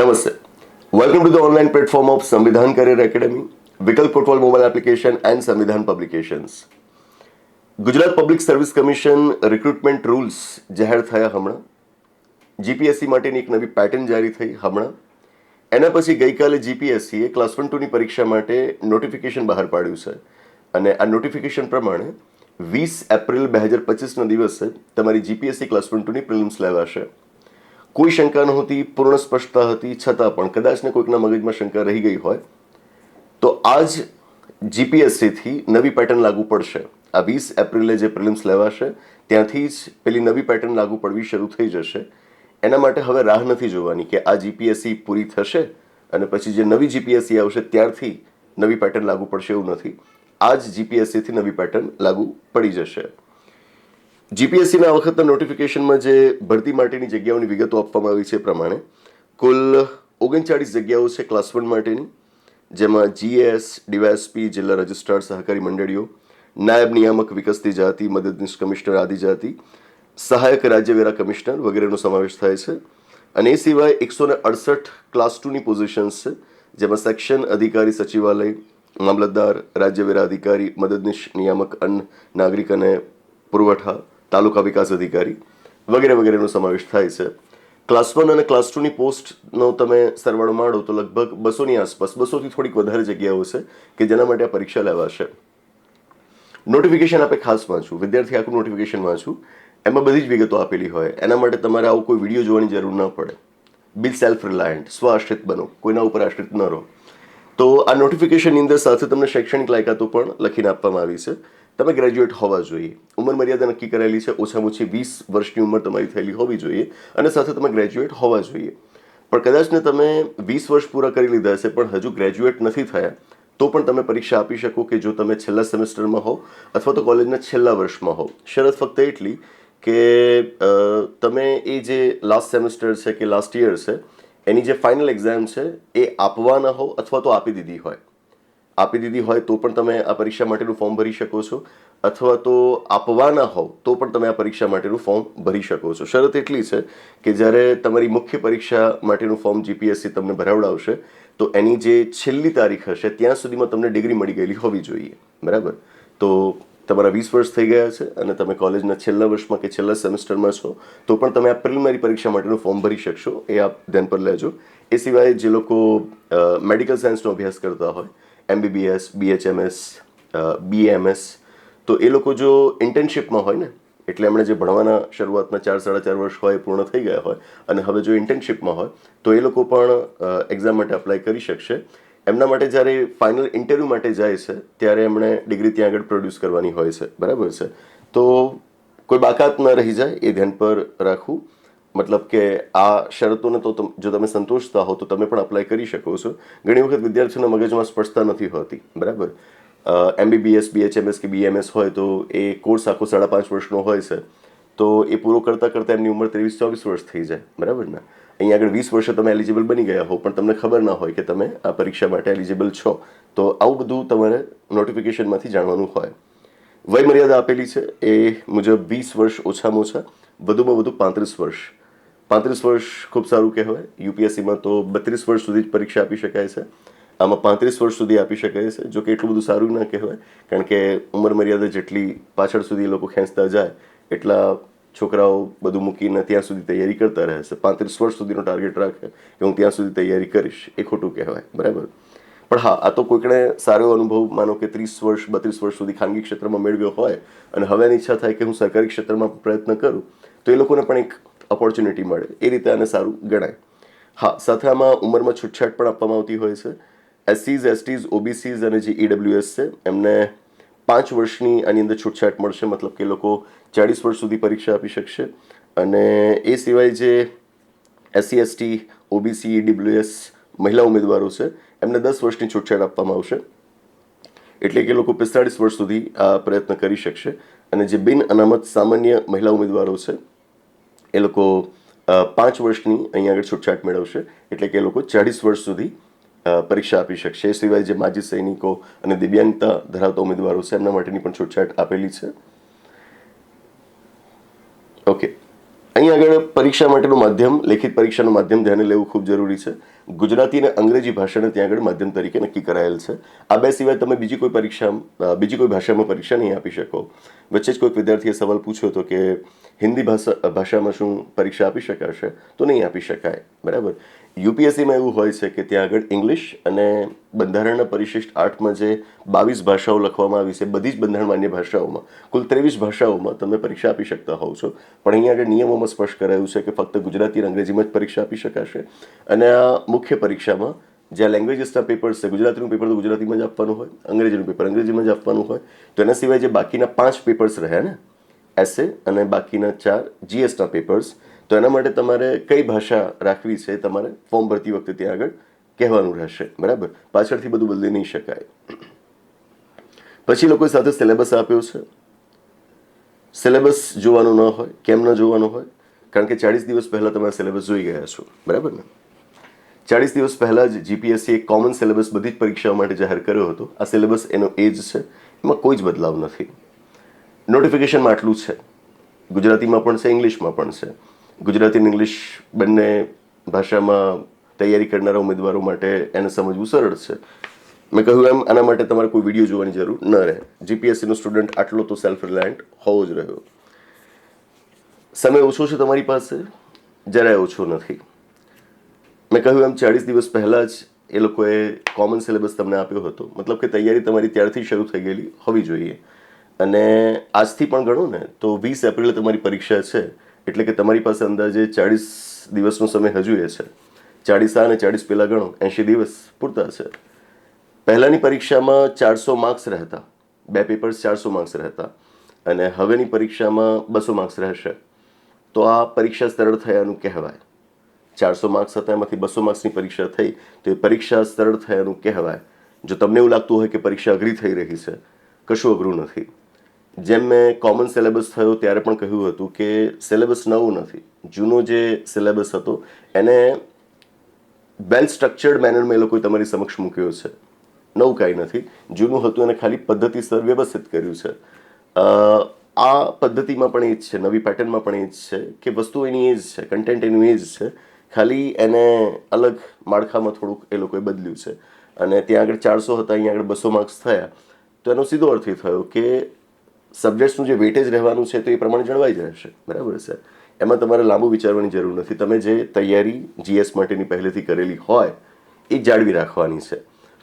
નમસ્તે welcome to the online platform of Samvidhan career academy વિકલ્પ football mobile application and Samvidhan publications Gujarat public service commission recruitment rules જાહેર થયા હમણાં. GPSC માટેની એક નવી પેટર્ન જારી થઈ હમણાં. એના પછી ગઈકાલે જીપીએસસીએ ક્લાસ વન ટુની પરીક્ષા માટે નોટિફિકેશન બહાર પાડ્યું છે. અને આ નોટિફિકેશન પ્રમાણે વીસ એપ્રિલ બે હજાર પચીસના દિવસે તમારી જીપીએસસી ક્લાસ વન ટુની પ્રિલિમ્સ લેવાશે. કોઈ શંકા નહોતી, પૂર્ણ સ્પષ્ટતા હતી, છતાં પણ કદાચ ને કોઈકના મગજમાં શંકા રહી ગઈ હોય, તો આજ જીપીએસસીથી નવી પેટર્ન લાગુ પડશે. આ વીસ એપ્રિલે જે પ્રિલિમ્સ લેવાશે, ત્યાંથી જ પેલી નવી પેટર્ન લાગુ પડવી શરૂ થઈ જશે. એના માટે હવે રાહ નથી જોવાની કે આ જીપીએસસી પૂરી થશે અને પછી જે નવી જીપીએસસી આવશે ત્યારથી નવી પેટર્ન લાગુ પડશે એવું નથી. આ જ જીપીએસસીથી નવી પેટર્ન લાગુ પડી જશે. જીપીએસસીના વખતના નોટિફિકેશનમાં જે ભરતી માટેની જગ્યાઓની વિગતો આપવામાં આવી છે પ્રમાણે, કુલ ઓગણચાળીસ જગ્યાઓ છે ક્લાસ વન માટેની, જેમાં જીએસ ડીવાયએસપી જિલ્લા રજિસ્ટ્રાર સહકારી મંડળીઓ, નાયબ નિયામક વિકસતી જાતિ મદદનીશ કમિશનર આદિજાતિ સહાયક રાજ્યવેરા કમિશનર વગેરેનો સમાવેશ થાય છે. અને એ સિવાય એકસો ને અડસઠ ક્લાસ ટુની પોઝિશન્સ છે, જેમાં સેક્શન અધિકારી સચિવાલય, મામલતદાર રાજ્યવેરા અધિકારી મદદનીશ નિયામક, અન્ન નાગરિક અને પુરવઠા તાલુકા વિકાસ અધિકારી વગેરે વગેરેનો સમાવેશ થાય છે. ક્લાસ વન અને ક્લાસ ટુની પોસ્ટનો તમે સરવાળો માંડો તો લગભગ બસોની આસપાસ, બસોથી થોડીક વધારે જગ્યાઓ છે કે જેના માટે આ પરીક્ષા લેવાશે. નોટિફિકેશન આપે ખાસ વાંચવું. વિદ્યાર્થી આખું નોટિફિકેશન વાંચવું. એમાં બધી જ વિગતો આપેલી હોય. એના માટે તમારે આવું કોઈ વીડિયો જોવાની જરૂર ન પડે. બી સેલ્ફ રિલાયન્ટ સ્વ આશ્રિત બનો. કોઈના ઉપર આશ્રિત ન રહો. તો આ નોટિફિકેશનની અંદર સાથે તમને શૈક્ષણિક લાયકાતો પણ લખીને આપવામાં આવી છે. તમે ગ્રેજ્યુએટ હોવા જોઈએ. ઉંમર મર્યાદા નક્કી કરેલી છે, ઓછામાં ઓછી વીસ વર્ષની ઉંમર તમારી થયેલી હોવી જોઈએ અને સાથે તમે ગ્રેજ્યુએટ હોવા જોઈએ. પણ કદાચ ને તમે વીસ વર્ષ પૂરા કરી લીધા હશે, પણ હજુ ગ્રેજ્યુએટ નથી થયા, તો પણ તમે પરીક્ષા આપી શકો કે જો તમે છેલ્લા સેમેસ્ટરમાં હો અથવા તો કોલેજના છેલ્લા વર્ષમાં હો શરત ફક્ત એટલી કે તમે એ જે લાસ્ટ સેમેસ્ટર છે કે લાસ્ટ યર છે, એની જે ફાઇનલ એક્ઝામ છે, એ આપવાના હો અથવા તો આપી દીધી હોય. આપી દીધી હોય તો પણ તમે આ પરીક્ષા માટેનું ફોર્મ ભરી શકો છો. અથવા તો આપવાના હોવ તો પણ તમે આ પરીક્ષા માટેનું ફોર્મ ભરી શકો છો. શરત એટલી છે કે જ્યારે તમારી મુખ્ય પરીક્ષા માટેનું ફોર્મ જીપીએસસી તમને ભરાવડાવશે, તો એની જે છેલ્લી તારીખ હશે, ત્યાં સુધીમાં તમને ડિગ્રી મળી ગયેલી હોવી જોઈએ. બરાબર? તો તમારા વીસ વર્ષ થઈ ગયા છે અને તમે કોલેજના છેલ્લા વર્ષમાં કે છેલ્લા સેમેસ્ટરમાં છો, તો પણ તમે આ પ્રિલિમરી પરીક્ષા માટેનું ફોર્મ ભરી શકશો. એ આપ ધ્યાન પર લેજો. એ સિવાય જે લોકો મેડિકલ સાયન્સનો અભ્યાસ કરતા હોય એમબીબીએસ બીએચએમએસ બીએમએસ તો એ લોકો જો ઇન્ટર્નશિપમાં હોય ને, એટલે એમણે જે ભણવાના શરૂઆતના ચાર, સાડા ચાર વર્ષ હોય પૂર્ણ થઈ ગયા હોય, અને હવે જો ઇન્ટર્નશિપમાં હોય, તો એ લોકો પણ એક્ઝામ માટે અપ્લાય કરી શકશે. એમના માટે જ્યારે ફાઇનલ ઇન્ટરવ્યૂ માટે જાય છે, ત્યારે એમણે ડિગ્રી ત્યાં આગળ પ્રોડ્યુસ કરવાની હોય છે. બરાબર છે? તો કોઈ બાકાત ન રહી જાય, એ ધ્યાન પર રાખવું. મતલબ કે આ શરતોને તો જો તમે સંતોષતા હો તો તમે પણ અપ્લાય કરી શકો છો. ઘણી વખત વિદ્યાર્થીઓના મગજમાં સ્પષ્ટતા નથી હોતી, બરાબર? એમબીબીએસ બીએચએમએસ કે બીએમએસ હોય તો એ કોર્સ આખો સાડા પાંચ વર્ષનો હોય છે, તો એ પૂરો કરતાં કરતાં એમની ઉંમર ત્રેવીસ ચોવીસ વર્ષ થઈ જાય, બરાબર ને? અહીંયા આગળ વીસ વર્ષે તમે એલિજિબલ બની ગયા હો, પણ તમને ખબર ના હોય કે તમે આ પરીક્ષા માટે એલિજિબલ છો, તો આવું બધું તમારે નોટિફિકેશનમાંથી જાણવાનું હોય. વય મર્યાદા આપેલી છે, એ મુજબ વીસ વર્ષ ઓછામાં ઓછા વધુમાં વધુ પાંત્રીસ વર્ષ પાંત્રીસ વર્ષ ખૂબ સારું કહેવાય. યુપીએસસીમાં તો બત્રીસ વર્ષ સુધી જ પરીક્ષા આપી શકાય છે. આમાં પાંત્રીસ વર્ષ સુધી આપી શકાય છે, જો કે એટલું બધું સારું ના કહેવાય, કારણ કે ઉંમર મર્યાદા જેટલી પાછળ સુધી એ લોકો ખેંચતા જાય, એટલા છોકરાઓ બધું મૂકીને ત્યાં સુધી તૈયારી કરતા રહે છે. પાંત્રીસ વર્ષ સુધીનો ટાર્ગેટ રાખે કે હું ત્યાં સુધી તૈયારી કરીશ, એ ખોટું કહેવાય, બરાબર? પણ હા, આ તો કોઈકણે સારો અનુભવ, માનો કે ત્રીસ વર્ષ, બત્રીસ વર્ષ સુધી ખાનગી ક્ષેત્રમાં મેળવ્યો હોય અને હવે એની ઈચ્છા થાય કે હું સરકારી ક્ષેત્રમાં પ્રયત્ન કરું, તો એ લોકોને પણ એક ઓપોર્ચ્યુનિટી મળે. એ રીતે આને સારું ગણાય. હા, સાથે આમાં ઉંમરમાં છૂટછાટ પણ આપવામાં આવતી હોય છે. એસસીઝ એસટીઝ ઓબીસીઝ અને જે ઈડબ્લ્યુએસ છે, એમને પાંચ વર્ષની આની અંદર છૂટછાટ મળશે. મતલબ કે લોકો ચાળીસ વર્ષ સુધી પરીક્ષા આપી શકશે. અને એ સિવાય જે એસસી એસટી ઓબીસી ઈડબ્લ્યુએસ મહિલા ઉમેદવારો છે, એમને દસ વર્ષની છૂટછાટ આપવામાં આવશે. એટલે કે લોકો પિસ્તાળીસ વર્ષ સુધી આ પ્રયત્ન કરી શકશે. અને જે બિન અનામત સામાન્ય મહિલા ઉમેદવારો છે એ લોકો પાંચ વર્ષની અહીંયા આગળ છૂટછાટ મેળવશે, એટલે કે એ લોકો ચાળીસ વર્ષ સુધી પરીક્ષા આપી શકશે. એ સિવાય જે માજી સૈનિકો અને દિવ્યાંગતા ધરાવતા ઉમેદવારો છે, એમના માટેની પણ છૂટછાટ આપેલી છે. ઓકે. અહીં આગળ પરીક્ષા માટેનું માધ્યમ, લેખિત પરીક્ષાનું માધ્યમ ધ્યાને લેવું ખૂબ જરૂરી છે. ગુજરાતી અને અંગ્રેજી ભાષાને ત્યાં આગળ માધ્યમ તરીકે નક્કી કરાયેલ છે. આ બે સિવાય તમે બીજી કોઈ પરીક્ષા બીજી કોઈ ભાષામાં પરીક્ષા નહીં આપી શકો. વચ્ચે જ કોઈક વિદ્યાર્થીએ સવાલ પૂછ્યો હતો કે હિન્દી ભાષા, ભાષામાં શું પરીક્ષા આપી શકાશે? તો નહીં આપી શકાય. બરાબર? યુપીએસસીમાં એવું હોય છે કે ત્યાં આગળ ઇંગ્લિશ અને બંધારણના પરિશિષ્ટ આઠમાં જે બાવીસ ભાષાઓ લખવામાં આવી છે, બધી જ બંધારણ માન્ય ભાષાઓમાં, કુલ ત્રેવીસ ભાષાઓમાં તમે પરીક્ષા આપી શકતા હોવ છો. પણ અહીંયા આગળ નિયમોમાં સ્પષ્ટ કરાયું છે કે ફક્ત ગુજરાતી અને અંગ્રેજીમાં જ પરીક્ષા આપી શકાશે. અને આ મુખ્ય પરીક્ષામાં જ્યાં લેંગ્વેજીસના પેપર્સ છે, ગુજરાતીનું પેપર તો ગુજરાતીમાં જ આપવાનું હોય, અંગ્રેજીનું પેપર અંગ્રેજીમાં જ આપવાનું હોય, તો એના સિવાય જે બાકીના પાંચ પેપર્સ રહ્યા ને, એસે અને બાકીના ચાર જીએસના પેપર્સ તો એના માટે તમારે કઈ ભાષા રાખવી છે તમારે ફોર્મ ભરતી વખતે ત્યાં આગળ કહેવાનું રહેશે, બરાબર? પાછળથી બધું બદલી નહીં શકાય. પછી લોકો સાથે સિલેબસ આપ્યો છે. સિલેબસ જોવાનું ન હોય, કેમ ન જોવાનું હોય, કારણ કે ચાળીસ દિવસ પહેલાં તમે સિલેબસ જોઈ ગયા છો, બરાબર ને? ચાળીસ દિવસ પહેલાં જ જીપીએસસી એક કોમન સિલેબસ બધી જ પરીક્ષાઓ માટે જાહેર કર્યો હતો. આ સિલેબસ એનો એજ છે, એમાં કોઈ જ બદલાવ નથી. નોટિફિકેશનમાં આટલું છે. ગુજરાતીમાં પણ છે ઇંગ્લિશમાં પણ છે. ગુજરાતી અને ઇંગ્લિશ બંને ભાષામાં તૈયારી કરનારા ઉમેદવારો માટે એને સમજવું સરળ છે. મેં કહ્યું એમ, આના માટે તમારે કોઈ વીડિયો જોવાની જરૂર ન રહે. જીપીએસસીનો સ્ટુડન્ટ આટલો તો સેલ્ફ રિલાયન્ટ હોવો જ રહ્યો. સમય ઓછો છે તમારી પાસે? જરાય ઓછો નથી. મેં કહ્યું એમ, ચાળીસ દિવસ પહેલાં જ એ લોકોએ કોમન સિલેબસ તમને આપ્યો હતો. મતલબ કે તૈયારી તમારી ત્યારથી શરૂ થઈ ગયેલી હોવી જોઈએ. અને આજથી પણ ગણો ને, તો વીસ એપ્રિલે તમારી પરીક્ષા છે. એટલે કે તમારી પાસે અંદાજે ચાળીસ દિવસનો સમય હજુ એ છે. ચાળીસ આ અને ચાળીસ પહેલાં ગણો, એંશી દિવસ પૂરતા છે. પહેલાંની પરીક્ષામાં ચારસો માર્ક્સ રહેતા. બે પેપર્સ ચારસો માર્ક્સ રહેતા. અને હવેની પરીક્ષામાં બસો માર્ક્સ રહેશે. તો આ પરીક્ષા સરળ થયાનું કહેવાય. ચારસો માર્ક્સ હતા, એમાંથી બસો માર્ક્સની પરીક્ષા થઈ, તો એ પરીક્ષા સરળ થયાનું કહેવાય. જો તમને એવું લાગતું હોય કે પરીક્ષા અઘરી થઈ રહી છે, કશું અઘરું નથી. જેમ મેં કોમન સિલેબસ થયો ત્યારે પણ કહ્યું હતું કે સિલેબસ નવું નથી. જૂનો જે સિલેબસ હતો, એને વેલ સ્ટ્રક્ચર્ડ મેનરમાં એ લોકોએ તમારી સમક્ષ મૂક્યો છે. નવું કાંઈ નથી. જૂનું હતું, એને ખાલી પદ્ધતિસર વ્યવસ્થિત કર્યું છે. આ પદ્ધતિમાં પણ એ જ છે, નવી પેટર્નમાં પણ એ જ છે કે વસ્તુ એની એ જ છે કન્ટેન્ટ એનું એ જ છે. ખાલી એને અલગ માળખામાં થોડુંક એ લોકોએ બદલ્યું છે. અને ત્યાં આગળ ચારસો હતા, અહીંયા આગળ બસો માર્ક્સ થયા. તો એનો સીધો અર્થ એ થયો કે સબ્જેક્ટ્સનું જે વેટેજ રહેવાનું છે તો એ પ્રમાણે જળવાઈ જ રહેશે. બરાબર છે એમાં તમારે લાંબુ વિચારવાની જરૂર નથી. તમે જે તૈયારી જીએસ માટેની પહેલેથી કરેલી હોય, એ જાળવી રાખવાની છે.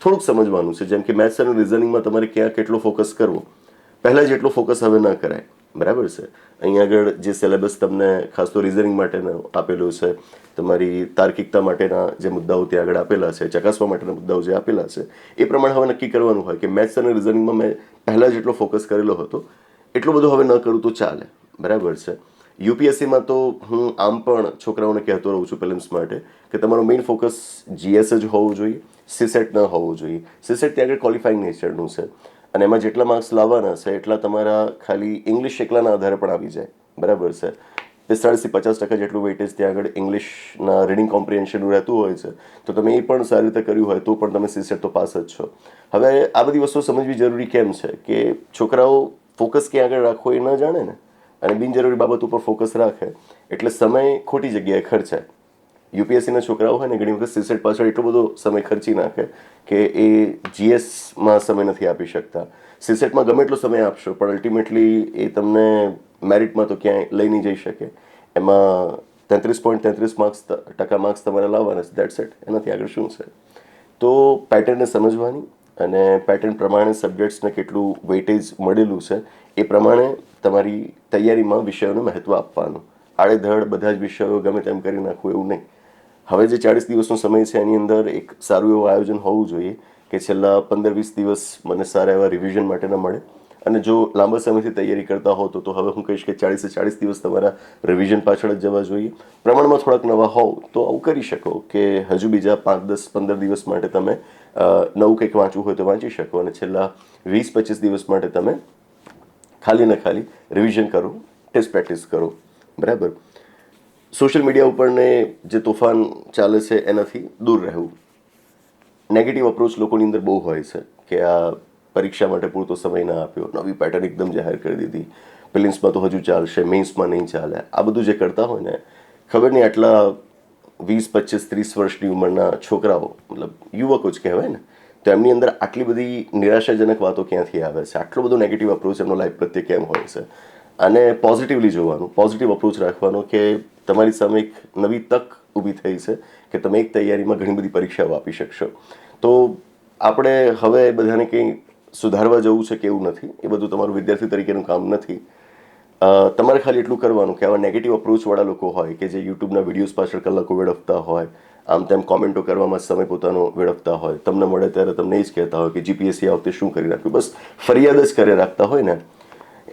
થોડુંક સમજવાનું છે, જેમ કે મેથ્સ અને રિઝનિંગમાં તમારે ક્યાં કેટલો ફોકસ કરવો. પહેલાં જેટલો ફોકસ હવે ન કરાય. બરાબર છે. અહીંયા આગળ જે સિલેબસ તમને ખાસ તો રિઝનિંગ માટેનો આપેલું છે, તમારી તાર્કિકતા માટેના જે મુદ્દાઓ ત્યાં આગળ આપેલા છે, ચકાસવા માટેના મુદ્દાઓ જે આપેલા છે, એ પ્રમાણે હવે નક્કી કરવાનું હોય કે મેથ્સ અને રિઝનિંગમાં મેં પહેલાં જેટલો ફોકસ કરેલો હતો, એટલો બધો હવે ન કરું તો ચાલે. બરાબર છે. યુપીએસસીમાં તો હું આમ પણ છોકરાઓને કહેતો રહું છું પ્રિલિમ્સ માટે કે તમારો મેઇન ફોકસ જીએસ જ હોવો જોઈએ સીસેટ ન હોવું જોઈએ. સીસેટ ત્યાં આગળ ક્વોલિફાઈંગ નેચરનું છે. અને એમાં જેટલા માર્ક્સ લાવવાના છે, એટલા તમારા ખાલી ઇંગ્લિશ એકલાના આધારે પણ આવી જાય. બરાબર છે? પિસ્તાળીસથી પચાસ ટકા જેટલું વેઇટેજ ત્યાં આગળ ઇંગ્લિશના રીડિંગ કોમ્પ્રિહેન્શનનું રહેતું હોય છે. તો તમે એ પણ સારી રીતે કર્યું હોય તો પણ તમે સીસેટ તો પાસ જ છો. હવે આ બધી વસ્તુઓ સમજવી જરૂરી કેમ છે? કે છોકરાઓ ફોકસ ક્યાં આગળ રાખવો એ ન જાણે ને? અને બિનજરૂરી બાબત ઉપર ફોકસ રાખે. એટલે સમય ખોટી જગ્યાએ ખર્ચાય. યુપીએસસીના છોકરાઓ હોય ને, ઘણી વખત સીસેટ પાછળ એટલો બધો સમય ખર્ચી નાખે કે એ જીએસમાં સમય નથી આપી શકતા. સીસેટમાં ગમે એટલો સમય આપશો, પણ અલ્ટિમેટલી એ તમને મેરિટમાં તો ક્યાંય લઈ નહીં જઈ શકે. એમાં તેત્રીસ પોઈન્ટ તેત્રીસ માર્ક્સ ટકા માર્ક્સ તમારે લાવવાના છે દેટ્સ ઇટ એનાથી આગળ શું છે? તો પેટર્નને સમજવાની અને પેટર્ન પ્રમાણે સબ્જેક્ટ્સને કેટલું વેટેજ મળેલું છે, એ પ્રમાણે તમારી તૈયારીમાં વિષયોને મહત્ત્વ આપવાનું. આડેધડ બધા જ વિષયો ગમે તેમ કરી નાખવું એવું નહીં. હવે જે ચાળીસ દિવસનો સમય છે એની અંદર એક સારું એવું આયોજન હોવું જોઈએ કે છેલ્લા પંદર વીસ દિવસ મને સારા એવા રિવિઝન માટેના મળે. અને જો લાંબા સમયથી તૈયારી કરતા હો તો તો હવે હું કહીશ કે ચાળીસે ચાળીસ દિવસ તમારા રિવિઝન પાછળ જ જવા જોઈએ. પ્રમાણમાં થોડાક નવા હોવ તો આવું કરી શકો કે હજુ બીજા પાંચ, દસ, પંદર દિવસ માટે તમે નવું કંઈક વાંચવું હોય તો વાંચી શકો અને છેલ્લા વીસ, પચીસ દિવસ માટે તમે ખાલી ને ખાલી રિવિઝન કરો ટેસ્ટ પ્રેક્ટિસ કરો. બરાબર? સોશિયલ મીડિયા ઉપરને જે તોફાન ચાલે છે એનાથી દૂર રહેવું. નેગેટિવ અપ્રોચ લોકોની અંદર બહુ હોય છે કે આ પરીક્ષા માટે પૂરતો સમય ના આપ્યો, નવી પેટર્ન એકદમ જાહેર કરી દીધી પ્રિલિમ્સમાં તો હજુ ચાલશે મેન્સમાં નહીં ચાલે. આ બધું જે કરતા હોય ને, ખબર નહીં આટલા વીસ, પચીસ, ત્રીસ વર્ષની ઉંમરના છોકરાઓ, મતલબ યુવકો જ કહેવાય ને, તો એમની અંદર આટલી બધી નિરાશાજનક વાતો ક્યાંથી આવે છે? આટલો બધો નેગેટિવ અપ્રોચ એમનો લાઈફ પ્રત્યે કેમ હોય છે? અને પોઝિટિવલી જોવાનું પોઝિટિવ અપ્રોચ રાખવાનો કે તમારી સામે એક નવી તક ઊભી થઈ છે કે તમે એક તૈયારીમાં ઘણી બધી પરીક્ષાઓ આપી શકશો. તો આપણે હવે બધાને કંઈ સુધારવા જવું છે કે એવું નથી? એ બધું તમારું વિદ્યાર્થી તરીકેનું કામ નથી. તમારે ખાલી એટલું કરવાનું કે આવા નેગેટિવ અપ્રોચવાળા લોકો હોય કે જે યુટ્યુબના વિડીયોઝ પાછળ કલાકો વેડફતા હોય, આમ તેમ કોમેન્ટો કરવામાં સમય પોતાનો વેડફતા હોય. તમને મળે ત્યારે તમને એ જ કહેતા હોય કે જીપીએસસી આ વખતે શું કરી રાખ્યું બસ ફરિયાદ જ કરી રાખતા હોય ને.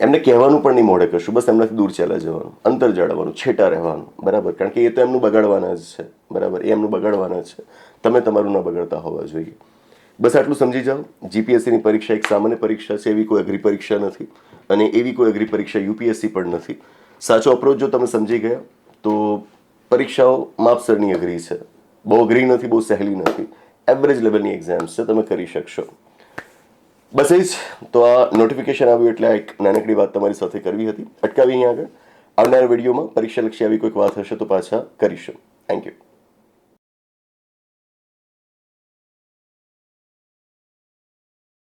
એમને કહેવાનું પણ નહીં મોડે કશું. બસ એમનાથી દૂર ચાલ્યા જવાનું, અંતર જાળવવાનું, છેટા રહેવાનું. બરાબર? કારણ કે એ તો એમનું બગાડવાના જ છે. બરાબર? એ એમનું બગાડવાના છે. તમે તમારું ન બગાડતા હોવા જોઈએ. બસ આટલું સમજી જાઓ. જીપીએસસીની પરીક્ષા એક સામાન્ય પરીક્ષા છે, એવી કોઈ અઘરી પરીક્ષા નથી. અને એવી કોઈ અઘરી પરીક્ષા યુપીએસસી પણ નથી. સાચો અપ્રોચ જો તમે સમજી ગયા, તો પરીક્ષાઓ માપસરની અઘરી છે. બહુ અઘરી નથી, બહુ સહેલી નથી. એવરેજ લેવલની એક્ઝામ્સ છે, તમે કરી શકશો. બસ એ જ. તો આ નોટિફિકેશન આવ્યું એટલે આ એક નાનકડી વાત તમારી સાથે કરવી હતી. અટકાવી અહીંયા આગળ. આવનાર વિડીયોમાં પરીક્ષા લક્ષી આવી કોઈક વાત હશે તો પાછા કરીશું. Thank you